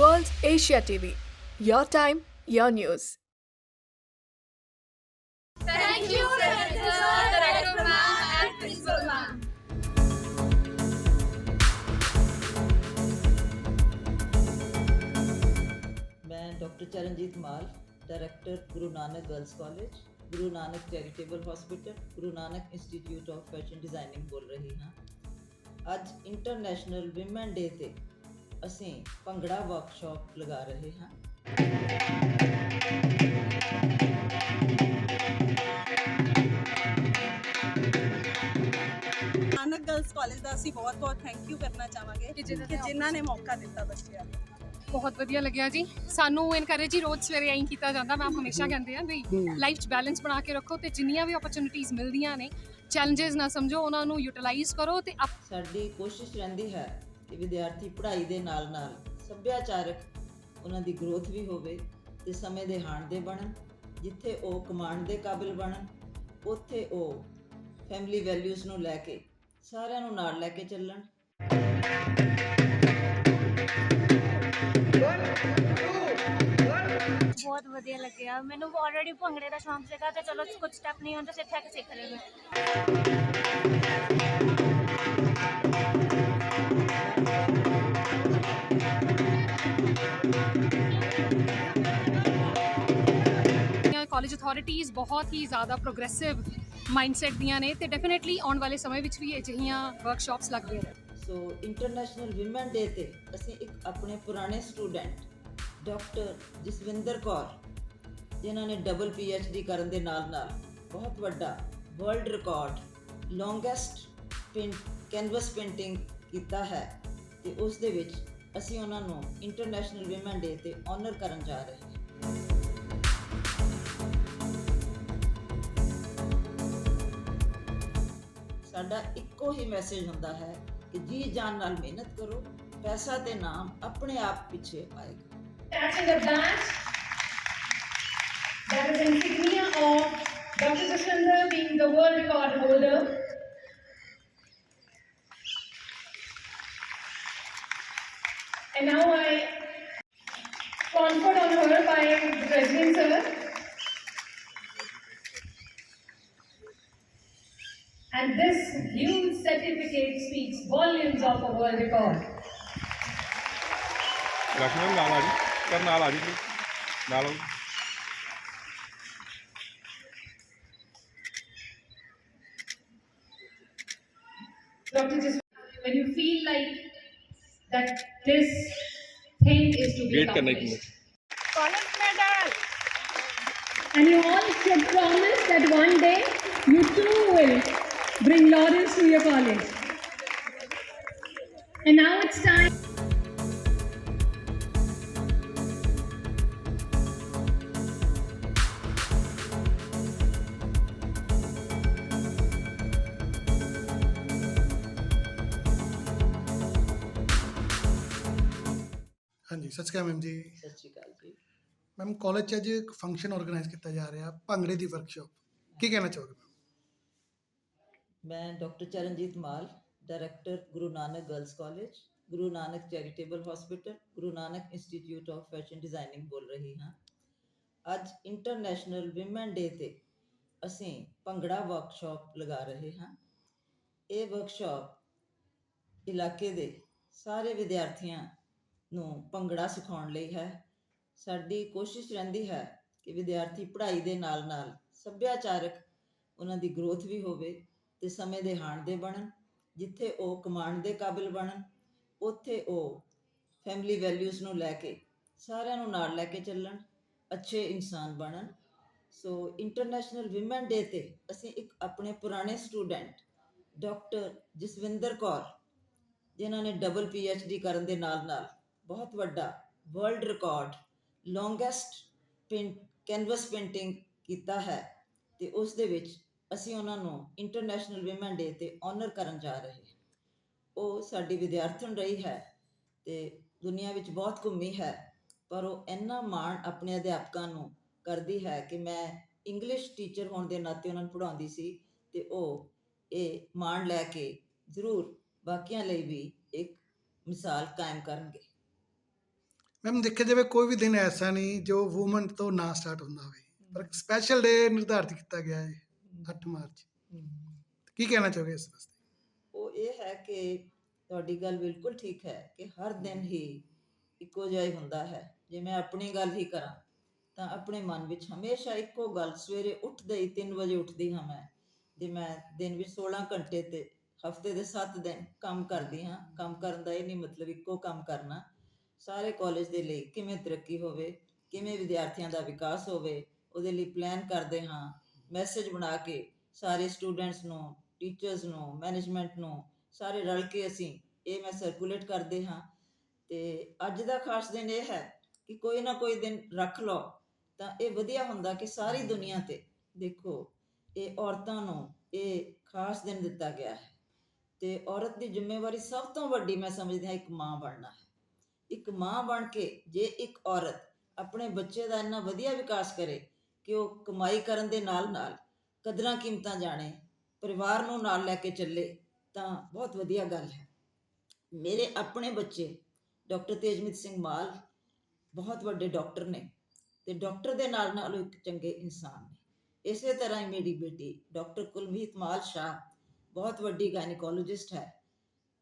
World Asia TV. Your time, your news. Thank you, Director, Director Ma'am, and Principal Ma'am. ਮੈਂ doctor Charanjit Mal director Guru Nanak girls college Guru Nanak charitable hospital Guru Nanak institute of fashion designing ਬੋਲ ਰਹੀ ਹਾਂ ਅੱਜ international woman ਡੇ ਤੇ ਅਸੀਂ bhangra workshop ਲਗਾ ਰਹੇ ਹਾਂ। ਨਾਨਕ ਗਰਲਸ ਕਾਲਜ ਦਾ ਅਸੀਂ ਬਹੁਤ-ਬਹੁਤ ਥੈਂਕ ਯੂ ਕਰਨਾ ਚਾਹਾਂਗੇ ਕਿ ਜਿਨ੍ਹਾਂ ਨੇ ਮੌਕਾ ਦਿੱਤਾ ਬੱਚਿਆਂ ਨੂੰ। ਬਹੁਤ ਵਧੀਆ ਲੱਗਿਆ ਜੀ। ਸਾਨੂੰ ਇਨਕਰੇਜ ਹੀ ਰੋਜ਼ ਸਵੇਰੇ ਐਂ ਕੀਤਾ ਜਾਂਦਾ ਮੈਮ ਹਮੇਸ਼ਾ ਕਹਿੰਦੇ ਆ ਵੀ ਲਾਈਫ 'ਚ ਬੈਲੈਂਸ ਬਣਾ ਕੇ ਰੱਖੋ ਤੇ ਜਿੰਨੀਆਂ ਵੀ ਓਪਰਚੁਨਿਟੀਆਂ ਮਿਲਦੀਆਂ ਨੇ ਚੈਲੰਜਸ ਨਾ ਸਮਝੋ ਉਹਨਾਂ ਨੂੰ ਯੂਟਿਲਾਈਜ਼ ਕਰੋ ਤੇ ਸਾਡੀ ਕੋਸ਼ਿਸ਼ ਰਹਿੰਦੀ ਹੈ ਕਿ ਵਿਦਿਆਰਥੀ ਪੜ੍ਹਾਈ ਦੇ ਨਾਲ-ਨਾਲ ਸੱਭਿਆਚਾਰਕ ਉਹਨਾਂ ਦੀ ਗਰੋਥ ਵੀ ਹੋਵੇ ਤੇ ਸਮੇਂ ਦੇ ਹਾਣ ਦੇ ਬਣਨ, ਜਿੱਥੇ ਉਹ ਕਮਾਂਡ ਦੇ ਕਾਬਿਲ ਬਣਨ, ਉੱਥੇ ਉਹ ਫੈਮਿਲੀ ਵੈਲਿਊਜ਼ ਨੂੰ ਲੈ ਕੇ ਸਾਰਿਆਂ ਨੂੰ ਨਾਲ ਲੈ ਕੇ ਚੱਲਣ। ਬਹੁਤ ਵਧੀਆ ਲੱਗਿਆ। ਮੈਨੂੰ ਆਲਰੇਡੀ ਭੰਗੜੇ ਦਾ ਸ਼ੌਂਕ ਸੀਗਾ ਤੇ ਚਲੋ ਕੁਝ ਸਟੈਪ ਨਹੀਂ ਹੁੰਦੇ ਸਿੱਖਿਆ ਕਿ ਸਿੱਖ ਰਹੇ ਮੈਂ। ਕਾਲਜ ਅਥਾਰਟੀਆਂ ਬਹੁਤ ਹੀ ਜ਼ਿਆਦਾ ਪ੍ਰੋਗਰੈਸਿਵ ਮਾਈਂਡਸੈਟ ਦੀਆਂ ਨੇ ਤੇ ਡੈਫੀਨਿਟਲੀ ਆਉਣ ਵਾਲੇ ਸਮੇਂ ਵਿੱਚ ਵੀ ਅਜਿਹੀਆਂ ਵਰਕਸ਼ਾਪਸ ਲੱਗਦੀਆਂ ਰਹਿਣ ਸੋ ਇੰਟਰਨੈਸ਼ਨਲ ਔਮਨ ਡੇ ਤੇ ਅਸੀਂ ਇੱਕ ਆਪਣੇ ਪੁਰਾਣੇ ਸਟੂਡੈਂਟ ਡਾਕਟਰ ਜਸਵਿੰਦਰ ਕੌਰ, ਜਿਨ੍ਹਾਂ ਨੇ ਡਬਲ ਡੀ ਕਰਨ ਦੇ ਨਾਲ-ਨਾਲ ਬਹੁਤ ਵੱਡਾ world record longest print canvas painting ਕੀਤਾ ਹੈ ਤੇ ਉਸ ਦੇ ਵਿੱਚ ਅਸੀਂ ਉਹਨਾਂ ਨੂੰ ਇੰਟਰਨੈਸ਼ਨਲ ਔਮਨ ਡੇ ਤੇ ਆਨਰ ਕਰਨ ਜਾ ਰਹੇ ਹਾਂ। ਸਾਡਾ ਇੱਕੋ ਹੀ ਮੈਸੇਜ ਹੁੰਦਾ ਹੈ ਕਿ ਜੀ ਜਾਨ ਨਾਲ ਮਿਹਨਤ ਕਰੋ ਪੈਸਾ ਤੇ ਨਾਮ ਆਪਣੇ ਆਪ ਪਿੱਛੇ ਆਏਗਾ attaching a badge that is insignia of Dr. Jaswinder being the world record holder. And now I conferred on her by the President Sir. And this huge certificate speaks volumes of a world record. Dr. Just when you feel like that this thing is to be accomplished. College medal. And you all should promise that one day you too will bring laurels to your college. And now it's time. ਹਾਂਜੀ ਸਤਿ ਸ਼੍ਰੀ ਅਕਾਲ ma'am ਜੀ ਸਤਿ ਸ਼੍ਰੀ ਅਕਾਲ ਜੀ ma'am college 'ਚ ਅੱਜ ਇੱਕ function organise ਕੀਤਾ ਜਾ ਰਿਹਾ ਭੰਗੜੇ ਦੀ ਵਰਕਸ਼ਾਪ ਕੀ ਕਹਿਣਾ ਚਾਹੋਗੇ ਮੈਮ ਮੈਂ doctor Charanjit Mal, director Guru Nanak girls college, Guru Nanak charitable hospital, Guru Nanak institute of fashion designing ਬੋਲ ਰਹੀ ਹਾਂ। ਅੱਜ ਇੰਟਰਨੈਸ਼ਨਲ ਔਮਨ ਡੇ ਤੇ ਅਸੀਂ ਭੰਗੜਾ ਵਰਕਸ਼ਾਪ ਲਗਾ ਰਹੇ ਹਾਂ। ਇਹ ਵਰਕਸ਼ਾਪ ਇਲਾਕੇ ਦੇ ਸਾਰੇ ਵਿਦਿਆਰਥੀਆਂ ਨੂੰ ਭੰਗੜਾ ਸਿਖਾਉਣ ਲਈ ਹੈ। ਸਾਡੀ ਕੋਸ਼ਿਸ਼ ਰਹਿੰਦੀ ਹੈ ਕਿ ਵਿਦਿਆਰਥੀ ਪੜ੍ਹਾਈ ਦੇ ਨਾਲ-ਨਾਲ ਸੱਭਿਆਚਾਰਕ ਉਹਨਾਂ ਦੀ ਗਰੋਥ ਵੀ ਹੋਵੇ ਤੇ ਸਮੇਂ ਦੇ ਹਾਣ ਦੇ ਬਣਨ, ਜਿੱਥੇ ਉਹ ਕਮਾਂਡ ਦੇ ਕਾਬਿਲ ਬਣਨ, ਉੱਥੇ ਉਹ ਫੈਮਿਲੀ ਵੈਲਿਊਜ਼ ਨੂੰ ਲੈ ਕੇ ਸਾਰਿਆਂ ਨੂੰ ਨਾਲ ਲੈ ਕੇ ਚੱਲਣ, ਅੱਛੇ ਇਨਸਾਨ ਬਣਨ। ਸੋ ਇੰਟਰਨੈਸ਼ਨਲ ਔਮਨ ਡੇ ਤੇ ਅਸੀਂ ਇੱਕ ਆਪਣੇ ਪੁਰਾਣੇ ਸਟੂਡੈਂਟ ਡਾਕਟਰ ਜਸਵਿੰਦਰ ਕੌਰ, ਜਿਨ੍ਹਾਂ ਨੇ ਡਬਲ ਡੀ ਕਰਨ ਦੇ ਨਾਲ-ਨਾਲ ਬਹੁਤ ਵੱਡਾ world record longest print canvas painting ਕੀਤਾ ਹੈ, ਤੇ ਉਸ ਦੇ ਵਿੱਚ ਅਸੀਂ ਉਹਨਾਂ ਨੂੰ ਇੰਟਰਨੈਸ਼ਨਲ ਔਮਨ ਡੇ ਤੇ ਆਨਰ ਕਰਨ ਜਾ ਰਹੇ ਹਾਂ। ਉਹ ਸਾਡੀ ਵਿਦਿਆਰਥਣ ਰਹੀ ਹੈ ਤੇ ਦੁਨੀਆ ਵਿੱਚ ਬਹੁਤ ਘੁੰਮੀ ਹੈ, ਪਰ ਉਹ ਇੰਨਾ ਮਾਣ ਆਪਣੇ ਅਧਿਆਪਕਾਂ ਨੂੰ ਕਰਦੀ ਹੈ ਕਿ ਮੈਂ ਇੰਗਲਿਸ਼ ਟੀਚਰ ਹੋਣ ਦੇ ਨਾਤੇ ਉਹਨਾਂ ਨੂੰ ਪੜ੍ਹਾਉਂਦੀ ਸੀ ਤੇ ਉਹ ਇਹ ਮਾਣ ਲੈ ਕੇ ਜ਼ਰੂਰ ਬਾਕੀਆਂ ਲਈ ਵੀ ਇੱਕ ਮਿਸਾਲ ਕਾਇਮ ਕਰਨਗੇ। ਮੈਮ ਦੇਖਿਆ ਜਾਵੇ ਕੋਈ ਵੀ ਦਿਨ ਐਸਾ ਨਹੀਂ ਜੋ ਔਮਨ ਤੋਂ ਨਾ ਸਟਾਰਟ ਹੁੰਦਾ ਹੋਵੇ। ਪਰ ਸਪੈਸ਼ਲ ਡੇ ਨਿਰਧਾਰਿਤ ਕੀਤਾ ਗਿਆ ਹੈ। 8 ਮਾਰਚ ਕੀ ਕਹਿਣਾ ਚਾਹੋਗੇ ਇਸ ਵਾਸਤੇ? ਉਹ ਇਹ ਹੈ ਕਿ ਤੁਹਾਡੀ ਗੱਲ ਬਿਲਕੁਲ ਠੀਕ ਹੈ ਕਿ ਹਰ ਦਿਨ ਹੀ ਇੱਕੋ ਜਿਹਾ ਹੀ ਹੁੰਦਾ ਹੈ। ਜੇ ਮੈਂ ਆਪਣੀ ਗੱਲ ਹੀ ਕਰਾਂ ਤਾਂ ਆਪਣੇ ਮਨ ਵਿੱਚ ਹਮੇਸ਼ਾ ਇੱਕੋ ਗੱਲ ਸਵੇਰੇ ਉੱਠਦੇ ਹੀ 3 ਵਜੇ ਉੱਠਦੀ ਹਾਂ ਮੈਂ। ਜੇ ਮੈਂ ਦਿਨ ਵਿੱਚ 16 ਘੰਟੇ ਤੇ ਹਫ਼ਤੇ ਦੇ 7 ਦਿਨ ਕੰਮ ਕਰਦੀ ਹਾਂ ਕੰਮ ਕਰਨ ਦਾ ਇਹ ਨਹੀਂ ਮਤਲਬ ਇੱਕੋ ਕੰਮ ਕਰਨਾ। ਸਾਰੇ ਕਾਲਜ ਦੇ ਲਈ ਕਿਵੇਂ ਤਰੱਕੀ ਹੋਵੇ ਕਿਵੇਂ ਵਿਦਿਆਰਥੀਆਂ ਦਾ ਵਿਕਾਸ ਹੋਵੇ ਉਹਦੇ ਲਈ ਪਲਾਨ ਕਰਦੇ ਹਾਂ। ਮੈਸੇਜ ਬਣਾ ਕੇ ਸਾਰੇ ਸਟੂਡੈਂਟਸ ਨੂੰ ਟੀਚਰਸ ਨੂੰ ਮੈਨੇਜਮੈਂਟ ਨੂੰ, ਸਾਰੇ ਰਲ ਕੇ ਅਸੀਂ ਇਹ ਮੈਂ ਸਰਕੂਲੇਟ ਕਰਦੇ ਹਾਂ। ਤੇ ਅੱਜ ਦਾ ਖਾਸ ਦਿਨ ਇਹ ਹੈ ਕਿ ਕੋਈ ਨਾ ਕੋਈ ਦਿਨ ਰੱਖ ਲਓ। ਤਾਂ ਇਹ ਵਧੀਆ ਹੁੰਦਾ ਕਿ ਸਾਰੀ ਦੁਨੀਆ ਤੇ ਦੇਖੋ, ਇਹ ਔਰਤਾਂ ਨੂੰ ਇਹ ਖਾਸ ਦਿਨ ਦਿੱਤਾ ਗਿਆ ਹੈ। ਤੇ ਔਰਤ ਦੀ ਜ਼ਿੰਮੇਵਾਰੀ ਸਭ ਤੋਂ ਵੱਡੀ ਮੈਂ ਸਮਝਦੀ ਹਾਂ ਇੱਕ ਮਾਂ ਬਣਨਾ ਹੈ। ਇੱਕ ਮਾਂ ਬਣ ਕੇ ਜੇ ਇੱਕ ਔਰਤ ਆਪਣੇ ਬੱਚੇ ਦਾ ਇੰਨਾ ਵਧੀਆ ਵਿਕਾਸ ਕਰੇ ਕਿ ਉਹ ਕਮਾਈ ਕਰਨ ਦੇ ਨਾਲ ਨਾਲ ਕਦਰਾਂ ਕੀਮਤਾਂ ਜਾਣੇ, ਪਰਿਵਾਰ ਨੂੰ ਨਾਲ ਲੈ ਕੇ ਚੱਲੇ, ਤਾਂ ਬਹੁਤ ਵਧੀਆ ਗੱਲ ਹੈ। ਮੇਰੇ ਆਪਣੇ ਬੱਚੇ ਡਾਕਟਰ ਤੇਜਮੀਤ ਸਿੰਘ ਮਾਲ ਬਹੁਤ ਵੱਡੇ ਡਾਕਟਰ ਨੇ ਤੇ ਡਾਕਟਰ ਦੇ ਨਾਲ ਨਾਲ ਉਹ ਇੱਕ ਚੰਗੇ ਇਨਸਾਨ ਨੇ। ਇਸੇ ਤਰ੍ਹਾਂ ਹੀ ਮੇਰੀ ਬੇਟੀ ਡਾਕਟਰ ਕੁਲਮੀਤ ਮਾਲ ਸ਼ਾਹ ਬਹੁਤ ਵੱਡੀ ਗਾਇਨੀਕੋਲੋਜਿਸਟ ਹੈ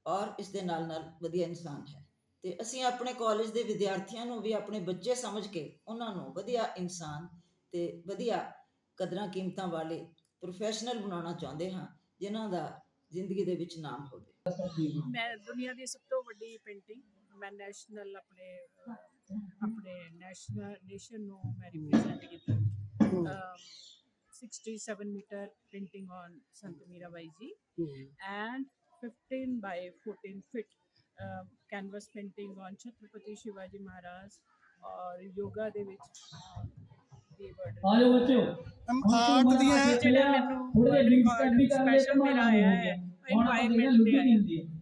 ਔਰ ਇਸ ਦੇ ਨਾਲ ਨਾਲ ਵਧੀਆ ਇਨਸਾਨ ਹੈ ਤੇ ਅਸੀਂ ਆਪਣੇ ਕਾਲਜ ਦੇ ਵਿਦਿਆਰਥੀਆਂ ਨੂੰ ਵੀ ਆਪਣੇ ਬੱਚੇ ਸਮਝ ਕੇ ਉਹਨਾਂ ਨੂੰ ਵਧੀਆ ਇਨਸਾਨ ਤੇ ਵਧੀਆ ਕਦਰਾਂ ਕੀਮਤਾਂ ਵਾਲੇ ਪ੍ਰੋਫੈਸ਼ਨਲ ਬਣਾਉਣਾ ਚਾਹੁੰਦੇ ਹਾਂ ਜਿਨ੍ਹਾਂ ਦਾ ਜ਼ਿੰਦਗੀ ਦੇ ਵਿੱਚ ਨਾਮ ਹੋਵੇ। ਮੈਂ ਦੁਨੀਆ ਦੀ ਸਭ ਤੋਂ ਵੱਡੀ ਪੇਂਟਿੰਗ ਮੈਂ ਨੈਸ਼ਨਲ ਆਪਣੇ ਆਪਣੇ ਨੈਸ਼ਨਲ ਨੇਸ਼ਨ ਨੂੰ ਮੈਂ ਰਿਪਰੈਜ਼ੈਂਟ ਕੀਤਾ। 67 ਮੀਟਰ ਪੇਂਟਿੰਗ ਔਨ ਸੰਤ ਮੀਰਾਬਾਈ ਜੀ। And 15 by 14 feet uh, canvas painting on Chhatrapati Shivaji Maharaj ਔਰ ਯੋਗਾ ਦੇ ਵਿੱਚ ਆ ਜਾਓ ਬੱਚਿਓ ਆਰਟ ਦੀਆਂ ਜਿਹੜਾ ਮੈਨੂੰ ਥੋੜੇ ਜਿਹਾ ਡਰਿੰਕਸ ਕਰ ਵੀ ਕਰ ਲੈ ਸਪੈਸ਼ਲ ਮੇਰਾ ਆਇਆ ਹੈ ਇਨਵਾਇਰਨਮੈਂਟ ਤੇ ਆਇਆ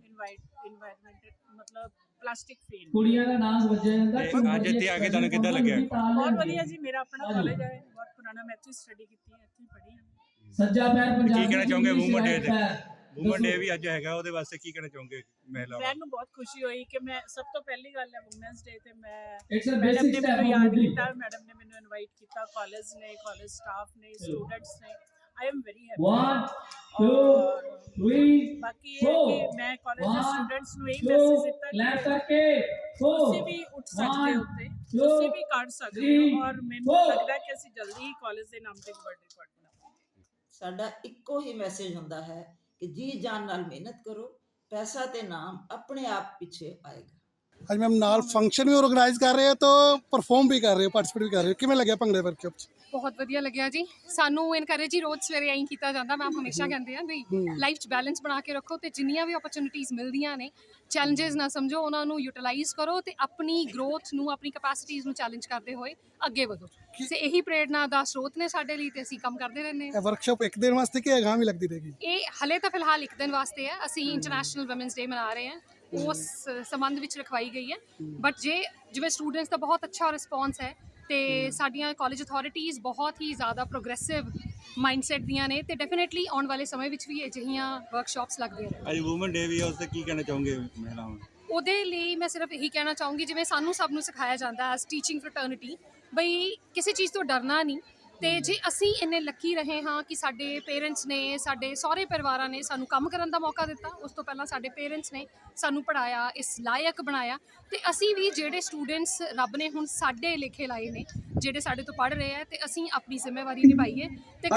ਇਨਵਾਇਰਨਮੈਂਟ ਮਤਲਬ ਪਲਾਸਟਿਕ ਫ੍ਰੀ ਕੁੜੀਆਂ ਦਾ ਨਾਮ ਵੱਜਿਆ ਜਾਂਦਾ ਅੱਜ ਇੱਥੇ ਆ ਕੇ ਤੁਹਾਨੂੰ ਕਿੱਦਾਂ ਲੱਗਿਆ? ਬਹੁਤ ਵਧੀਆ ਜੀ ਮੇਰਾ ਆਪਣਾ ਕਾਲਜ ਹੈ ਬਹੁਤ ਪੁਰਾਣਾ ਮੈਂ ਇੱਥੇ ਸਟੱਡੀ ਕੀਤੀ ਹੈ ਇੱਥੇ ਪੜ੍ਹੀ ਹਾਂ। ਸੱਜਾ ਪੈਰ ਪੰਜਾਬ ਕੀ ਕਹਿਣਾ ਚਾਹੋਗੇ ਵੂਮਨ ਡੇ ਤੇ? ਵੂਮਨ ਡੇ ਵੀ ਅੱਜ ਹੈਗਾ ਉਹਦੇ ਵਾਸਤੇ ਕੀ ਕਹਿਣਾ ਚਾਹੋਗੇ ਮਹਿਲਾਵਾਂ? ਮੈਨੂੰ ਬਹੁਤ ਖੁਸ਼ੀ ਹੋਈ ਕਿ ਮੈਂ ਸਭ ਤੋਂ ਪਹਿਲੀ ਗੱਲ ਹੈ ਵੂਮਨਸ ਡੇ ਤੇ ਮੈਂ ਇਟਸ ਅ ਮੈਡਮ ਬੇਸਿਕ ਨੇ ਸਟੈਪ ਮੈਨੂੰ ਯਾਦ ਬੁੱਧੀ ਕੀਤਾ ਮੈਡਮ ਨੇ ਮੈਨੂੰ ਇਨਵਾਈਟ ਕੀਤਾ ਕਾਲਜ ਨੇ ਕਾਲਜ ਸਟਾਫ ਨੇ ਸਟੂਡੈਂਟਸ ਨੇ। ਆਈ ਐਮ ਵੈਰੀ ਹੈਪੀ 1 2 3 ਬਾਕੀ ਇਹ ਹੈ ਕਿ ਮੈਂ ਕਾਲਜ ਦੇ ਸਟੂਡੈਂਟਸ ਨੂੰ ਇਹ ਮੈਸੇਜ ਦਿੱਤਾ ਕਲੈਪ ਕਿ ਕਰਕੇ ਤੁਸੀਂ ਵੀ ਉੱਠ ਸਕਦੇ ਹੋ ਉੱਤੇ ਤੁਸੀਂ ਵੀ ਕਰ ਸਕਦੇ ਹੋ। ਔਰ ਮੈਨੂੰ ਲੱਗਦਾ ਹੈ ਕਿ ਅਸੀਂ ਜਲਦੀ ਹੀ ਕਾਲਜ ਦੇ ਨਾਮ ਤੇ ਇੱਕ ਵਰਲਡ ਰਿਕਾਰਡ ਬਣਾਵਾਂਗੇ ਸਾਡਾ ਇੱਕੋ ਹੀ ਮੈਸੇਜ ਹੁੰਦਾ ਹੈ ਕਿ ਜੀ ਜਾਨ ਨਾਲ ਮਿਹਨਤ ਕਰੋ, ਪੈਸਾ ਤੇ ਨਾਮ ਆਪਣੇ ਆਪ ਪਿੱਛੇ ਆਏਗਾ। ਅੱਜ ਮੈਮ ਨਾਲ ਫੰਕਸ਼ਨ ਵੀ ਆਰਗੇਨਾਈਜ਼ ਕਰ ਰਹੇ ਹੋ ਤਾਂ ਪਰਫਾਰਮ ਵੀ ਕਰ ਰਹੇ ਹੋ ਪਾਰਟਿਸਿਪੇਟ ਵੀ ਕਰ ਰਹੇ ਹੋ। ਕਿਵੇਂ ਲੱਗਿਆ ਭੰਗੜੇ ਵਰਕਸ਼ਾਪ 'ਚ? ਬਹੁਤ ਵਧੀਆ ਲੱਗਿਆ ਜੀ। ਸਾਨੂੰ ਇਨਕਰੇਜ ਹੀ ਰੋਜ਼ ਸਵੇਰੇ ਐਂ ਕੀਤਾ ਜਾਂਦਾ ਮੈਮ ਹਮੇਸ਼ਾ ਕਹਿੰਦੇ ਆ ਵੀ ਲਾਈਫ 'ਚ ਬੈਲੈਂਸ ਬਣਾ ਕੇ ਰੱਖੋ ਤੇ ਜਿੰਨੀਆਂ ਵੀ ਓਪਰਚੁਨਿਟੀਆਂ ਮਿਲਦੀਆਂ ਨੇ ਚੈਲੰਜਸ ਨਾ ਸਮਝੋ ਉਹਨਾਂ ਨੂੰ ਯੂਟਿਲਾਈਜ਼ ਕਰੋ ਤੇ ਆਪਣੀ ਗਰੋਥ ਨੂੰ ਆਪਣੀ ਕੈਪੈਸਿਟੀਆਂ ਨੂੰ ਚੈਲੰਜ ਕਰਦੇ ਹੋਏ ਅੱਗੇ ਵਧੋ। ਤੇ ਇਹੀ ਪ੍ਰੇਰਣਾ ਦਾ ਸਰੋਤ ਨੇ ਸਾਡੇ ਲਈ ਤੇ ਅਸੀਂ ਕੰਮ ਕਰਦੇ ਰਹਿੰਦੇ ਹਾਂ। ਇਹ ਵਰਕਸ਼ਾਪ ਇੱਕ ਦਿਨ ਵਾਸਤੇ ਕਿ ਅਗਾਂਹ ਵੀ ਲੱਗਦੀ ਰਹੇਗੀ? ਇਹ ਹਲੇ ਤਾਂ ਫਿਲਹਾਲ ਇੱਕ ਦਿਨ ਵਾਸਤੇ ਹੈ। ਅਸੀਂ ਇੰਟਰਨੈਸ਼ਨਲ ਔਮਨਸ ਡੇ ਮਨਾ ਰਹੇ ਹਾਂ। ਉਸ ਸੰਬੰਧ ਵਿੱਚ ਰਖਵਾਈ ਗਈ ਹੈ। ਬਟ ਜੇ ਜਿਵੇਂ ਸਟੂਡੈਂਟਸ ਦਾ ਬਹੁਤ ਅੱਛਾ ਰਿਸਪੌਂਸ ਹੈ ਤੇ ਸਾਡੀਆਂ ਕਾਲਜ ਅਥਾਰਟੀਆਂ ਬਹੁਤ ਹੀ ਜ਼ਿਆਦਾ ਪ੍ਰੋਗਰੈਸਿਵ ਮਾਈਂਡਸੈਟ ਦੀਆਂ ਨੇ ਤੇ ਡੈਫੀਨਿਟਲੀ ਆਉਣ ਵਾਲੇ ਸਮੇਂ ਵਿੱਚ ਵੀ ਅਜਿਹੀਆਂ ਵਰਕਸ਼ਾਪਸ ਲੱਗਦੀਆਂ ਰਹਿਣ। ਅੱਜ ਵੂਮਨ ਡੇ ਵੀ ਹੈ ਉਸ ਤੇ ਕੀ ਕਹਿਣਾ ਚਾਹੋਗੇ ਮਹਿਲਾਵਾਂ? ਉਹਦੇ ਲਈ ਮੈਂ ਸਿਰਫ ਇਹੀ ਕਹਿਣਾ ਚਾਹੂੰਗੀ ਜਿਵੇਂ ਸਾਨੂੰ ਸਭ ਨੂੰ ਸਿਖਾਇਆ ਜਾਂਦਾ ਐਸ ਟੀਚਿੰਗ ਫਰਟਰਨਿਟੀ ਬਈ ਕਿਸੇ ਚੀਜ਼ ਤੋਂ ਡਰਨਾ ਨਹੀਂ ਤੇ ਜੇ ਅਸੀਂ ਇੰਨੇ ਲੱਕੀ ਰਹੇ ਹਾਂ ਕਿ ਸਾਡੇ ਪੇਰੈਂਟਸ ਨੇ ਸਾਡੇ ਸਹੁਰੇ ਪਰਿਵਾਰਾਂ ਨੇ ਸਾਨੂੰ ਕੰਮ ਕਰਨ ਦਾ ਮੌਕਾ ਦਿੱਤਾ। ਉਸ ਤੋਂ ਪਹਿਲਾਂ ਸਾਡੇ ਪੇਰੈਂਟਸ ਨੇ ਸਾਨੂੰ ਪੜਾਇਆ ਇਸ ਲਾਇਕ ਬਣਾਇਆ। ਤੇ ਅਸੀਂ ਵੀ ਜਿਹੜੇ ਸਟੂਡੈਂਟਸ ਰੱਬ ਨੇ ਹੁਣ ਸਾਡੇ ਲੇਖੇ ਲਾਏ ਨੇ ਜਿਹੜੇ ਸਾਡੇ ਤੋਂ ਪੜ ਰਹੇ ਆ ਤੇ ਅਸੀਂ ਆਪਣੀ ਜ਼ਿੰਮੇਵਾਰੀ ਨਿਭਾਈਏ ਤੇ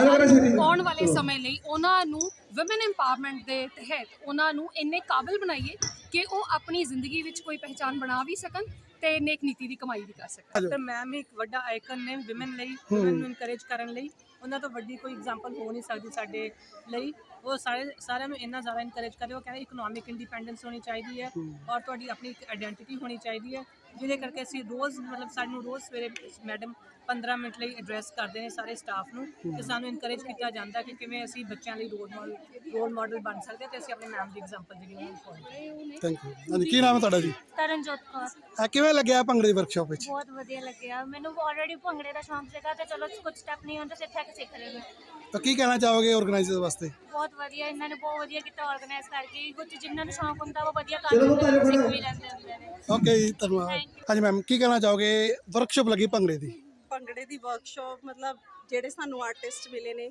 ਆਉਣ ਵਾਲੇ ਸਮੇਂ ਲਈ ਉਹਨਾਂ ਨੂੰ ਔਮਨ ਐਮਪਾਵਰਮੈਂਟ ਦੇ ਤਹਿਤ ਉਹਨਾਂ ਨੂੰ ਇੰਨੇ ਕਾਬਿਲ ਬਣਾਈਏ ਕਿ ਉਹ ਆਪਣੀ ਜ਼ਿੰਦਗੀ ਵਿੱਚ ਕੋਈ ਪਹਿਚਾਨ ਬਣਾ ਵੀ ਸਕਣ। ਤੇ ਨੇਕ ਨੀਤੀ ਦੀ ਕਮਾਈ ਵੀ ਕਰ ਸਕਣ ਤੇ ਮੈਮ ਇੱਕ ਵੱਡਾ ਆਈਕਨ ਨੇ ਔਮਨ ਲਈ ਔਮਨ ਨੂੰ ਇਨਕਰੇਜ ਕਰਨ ਲਈ। ਉਹਨਾਂ ਤੋਂ ਵੱਡੀ ਕੋਈ ਐਗਜ਼ਾਮਪਲ ਹੋ ਨਹੀਂ ਸਕਦੀ ਸਾਡੇ ਲਈ। ਉਹ ਸਾਰੇ ਸਾਰਿਆਂ ਨੂੰ ਇੰਨਾ ਜ਼ਿਆਦਾ ਇਨਕਰੇਜ ਕਰੇ ਉਹ ਕਹਿੰਦੇ ਇਕਨੋਮਿਕ ਇੰਡੀਪੈਂਡੈਂਸ ਹੋਣੀ ਚਾਹੀਦੀ ਹੈ ਔਰ ਤੁਹਾਡੀ ਆਪਣੀ ਇੱਕ ਆਇਡੈਂਟੀਟੀ ਹੋਣੀ ਚਾਹੀਦੀ ਹੈ ਜਿਹਦੇ ਕਰਕੇ ਅਸੀਂ ਰੋਜ਼ ਮਤਲਬ ਸਾਨੂੰ ਰੋਜ਼ ਸਵੇਰੇ ਮੈਡਮ 15 ਮਿੰਟ ਲਈ ਐਡਰੈਸ ਕਰਦੇ ਨੇ ਸਾਰੇ ਸਟਾਫ ਨੂੰ ਤੇ ਸਾਨੂੰ ਇਨਕਰੇਜ ਕੀਤਾ ਜਾਂਦਾ ਕਿ ਕਿਵੇਂ ਅਸੀਂ ਬੱਚਿਆਂ ਲਈ ਰੋਲ ਮਾਡਲ ਰੋਲ ਮਾਡਲ ਬਣ ਸਕਦੇ ਹਾਂ ਤੇ ਅਸੀਂ ਆਪਣੇ ਮੈਮ ਦੀ ਐਗਜ਼ਾਮਪਲ ਜਿਹੜੀ ਉਹਨਾਂ ਨੂੰ ਫੋਲੋ ਥੈਂਕ ਯੂ ਹਾਂਜੀ ਕੀ ਨਾਮ ਹੈ ਤੁਹਾਡਾ ਜੀ? ਤਰਨਜੋਤ ਕੌਰ। ਆ ਕਿਵੇਂ ਲੱਗਿਆ ਭੰਗੜੇ ਦੀ ਵਰਕਸ਼ਾਪ ਵਿੱਚ? ਬਹੁਤ ਵਧੀਆ ਲੱਗਿਆ। ਮੈਨੂੰ ਆਲਰੇਡੀ ਭੰਗੜੇ ਦਾ ਸ਼ੌਂਕ ਸੀਗਾ ਤੇ ਚਲੋ ਕੁਝ ਸਟੈਪ ਨਹੀਂ ਹੁੰਦੇ ਸਿੱਥੇ ਆ ਕੇ ਸਿੱਖ ਰਹੇ ਮੈਂ ਤਾਂ ਕੀ ਕਹਿਣਾ ਚਾਹੋਗੇ ਆਰਗੇਨਾਈਜ਼ਰ ਵਾਸਤੇ? ਬਹੁਤ ਵਧੀਆ ਇਹਨਾਂ ਨੇ ਬਹੁਤ ਵਧੀਆ ਕੀਤਾ ਆਰਗੇਨਾਈਜ਼ ਕਰਕੇ। ਕੁਝ ਜਿਨ੍ਹਾਂ ਨੂੰ ਸ਼ੌਂਕ ਹੁੰਦਾ ਉਹ ਵਧੀਆ ਕਰ ਲੈਂਦੇ ਨੇ ਸਿੱਖ ਵੀ ਲੈਂਦੇ ਹੁੰਦੇ ਨੇ। ਓਕੇ ਜੀ ਧੰਨਵਾਦ। ਹਾਂਜੀ ਮੈਮ ਕੀ ਕਹਿਣਾ ਚਾਹੋਗੇ? ਵਰਕਸ਼ਾਪ ਲੱਗੀ ਭੰਗੜੇ ਦੀ? ਭੰਗੜੇ ਦੀ ਵਰਕਸ਼ਾਪ ਮਤਲਬ ਜਿਹੜੇ ਸਾਨੂੰ ਆਰਟਿਸਟ ਮਿਲੇ ਨੇ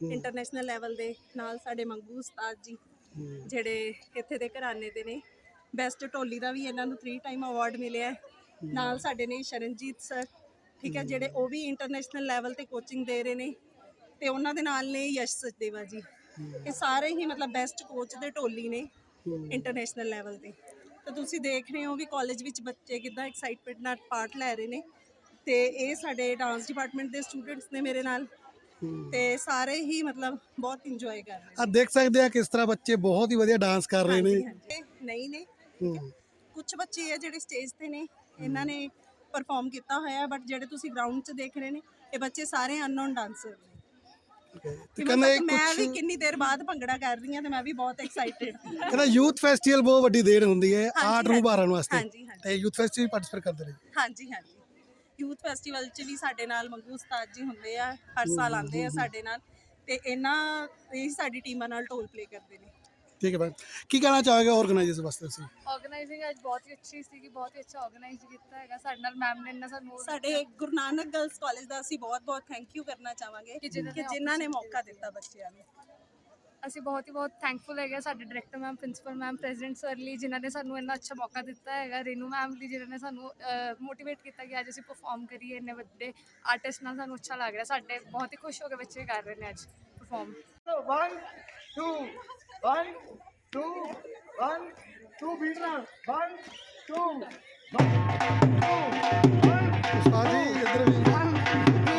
ਇੰਟਰਨੈਸ਼ਨਲ ਲੈਵਲ ਦੇ ਨਾਲ ਸਾਡੇ ਮੰਗੂ ਉਸਤਾਦ ਜੀ ਜਿਹੜੇ ਇੱਥੇ ਦੇ ਘਰਾਣੇ ਦੇ ਨੇ। ਬੈਸਟ ਢੋਲੀ ਦਾ ਵੀ ਇਹਨਾਂ ਨੂੰ 3 ਟਾਈਮ ਅਵਾਰਡ ਮਿਲਿਆ ਹੈ। ਨਾਲ ਸਾਡੇ ਨੇ ਸ਼ਰਨਜੀਤ ਸਰ ਠੀਕ ਹੈ ਜਿਹੜੇ ਉਹ ਵੀ ਇੰਟਰਨੈਸ਼ਨਲ ਲੈਵਲ ਤੇ ਕੋਚਿੰਗ ਦੇ ਰਹੇ ਨੇ। ਤੇ ਉਹਨਾਂ ਦੇ ਨਾਲ ਨੇ ਯਸ਼ ਸਚਦੇਵਾ ਜੀ। ਇਹ ਸਾਰੇ ਹੀ ਮਤਲਬ ਬੈਸਟ ਕੋਚ ਦੇ ਢੋਲੀ ਨੇ ਇੰਟਰਨੈਸ਼ਨਲ ਲੈਵਲ ਤੇ ਤਾਂ ਤੁਸੀਂ ਦੇਖ ਰਹੇ ਹੋ ਵੀ ਕਾਲਜ ਵਿੱਚ ਬੱਚੇ ਕਿੱਦਾਂ ਐਕਸਾਈਟਮੈਂਟ ਨਾਲ ਪਾਰਟ ਲੈ ਰਹੇ ਨੇ। ਤੇ ਇਹ ਸਾਡੇ ਡਾਂਸ ਡਿਪਾਰਟਮੈਂਟ ਦੇ ਸਟੂਡੈਂਟਸ ਨੇ ਮੇਰੇ ਨਾਲ। ਤੇ ਸਾਰੇ ਹੀ ਮਤਲਬ ਬਹੁਤ ਇੰਜੋਏ ਕਰ ਰਹੇ ਆ ਦੇਖ ਸਕਦੇ ਆ ਕਿਸ ਤਰ੍ਹਾਂ ਬੱਚੇ ਬਹੁਤ ਹੀ ਵਧੀਆ ਡਾਂਸ ਕਰ ਰਹੇ ਨੇ। ਨਹੀਂ ਨੇ। ਕੁਝ ਬੱਚੇ ਆ ਜਿਹੜੇ ਸਟੇਜ ਤੇ ਨੇ ਇਹਨਾਂ ਨੇ ਪਰਫਾਰਮ ਕੀਤਾ ਹੋਇਆ ਬਟ ਜਿਹੜੇ ਤੁਸੀਂ ਗਰਾਊਂਡ 'ਚ ਦੇਖ ਰਹੇ ਨੇ ਇਹ ਬੱਚੇ ਸਾਰੇ ਅਨਨੋਨ ਡਾਂਸਰ ਨੇ। ਤੇ ਕਹਿੰਦੇ ਮੈਂ ਵੀ ਕੁਝ ਕਿੰਨੀ ਦੇਰ ਬਾਅਦ ਭੰਗੜਾ ਕਰ ਰਹੀ ਹਾਂ ਤੇ ਮੈਂ ਵੀ ਬਹੁਤ ਐਕਸਾਈਟਿਡ ਕਹਿੰਦਾ ਯੂਥ ਫੈਸਟੀਵਲ ਬਹੁਤ ਵੱਡੀ ਦੇਣ ਹੁੰਦੀ ਹੈ ਆਰਟ ਨੂੰ ਵਾਸਤੇ। ਹਾਂਜੀ, ਹਾਂਜੀ। ਤੇ ਯੂਥ ਫੈਸਟੀਵਲ ਪਾਰਟਿਸਿਪੇਟ ਕਰਦੇ ਰਹੇ ਹਾਂਜੀ ਹਾਂਜੀ। ਯੂਥ ਫੈਸਟੀਵਲ 'ਚ ਵੀ ਸਾਡੇ ਨਾਲ ਮੰਗੂ ਉਸਤਾਦ ਜੀ ਹੁੰਦੇ ਆ ਹਰ ਸਾਲ ਆਉਂਦੇ ਆ ਸਾਡੇ ਨਾਲ ਤੇ ਇਹਨਾਂ ਇਹ ਸਾਡੀ ਟੀਮਾਂ ਨਾਲ ਢੋਲ ਪਲੇ ਕਰਦੇ ਨੇ। ਠੀਕ ਹੈ ਮੈਮ ਕੀ ਕਹਿਣਾ ਚਾਹੋਗੇ ਆਰਗੇਨਾਈਜ਼ਰ ਵਾਸਤੇ ਤੁਸੀਂ? ਆਰਗੇਨਾਈਜ਼ਿੰਗ ਅੱਜ ਬਹੁਤ ਹੀ ਅੱਛੀ ਸੀਗੀ ਬਹੁਤ ਹੀ ਅੱਛਾ ਆਰਗੇਨਾਈਜ਼ ਕੀਤਾ ਹੈਗਾ। ਸਾਡੇ ਨਾਲ ਮੈਮ ਨੇ ਇੰਨਾ ਸਾਨੂੰ ਸਾਡੇ ਗੁਰੂ ਨਾਨਕ ਗਰਲਸ ਕਾਲਜ ਦਾ ਅਸੀਂ ਬਹੁਤ-ਬਹੁਤ ਥੈਂਕ ਯੂ ਕਰਨਾ ਚਾਹਾਂਗੇ ਕਿ ਜਿਨ੍ਹਾਂ ਨੇ ਮੌਕਾ ਦਿੱਤਾ ਬੱਚਿਆਂ ਨੂੰ। ਅਸੀਂ ਬਹੁਤ ਹੀ ਬਹੁਤ ਥੈਂਕਫੁਲ ਹੈਗੇ ਸਾਡੇ director ma'am principal ma'am president sir ਲਈ ਜਿਨ੍ਹਾਂ ਨੇ ਸਾਨੂੰ ਇੰਨਾ ਅੱਛਾ ਮੌਕਾ ਦਿੱਤਾ ਹੈਗਾ। ਰੇਨੂ ਮੈਮ ਲਈ ਜਿਨ੍ਹਾਂ ਨੇ ਸਾਨੂੰ ਮੋਟੀਵੇਟ ਕੀਤਾ ਕਿ ਅੱਜ ਅਸੀਂ ਪਰਫਾਰਮ ਕਰੀਏ ਇੰਨੇ ਵੱਡੇ ਆਰਟਿਸਟ ਨਾਲ ਸਾਨੂੰ ਅੱਛਾ ਲੱਗ ਰਿਹਾ। ਸਾਡੇ ਬਹੁਤ ਹੀ ਖੁਸ਼ ਹੋ ਕੇ ਬੱਚੇ ਕਰ ਰਹੇ ਨੇ ਅੱਜ ਪਰਫਾਰਮ ਉਸਤਾਦ ਜੀ ਇੱਧਰ ਵੀ। 1 2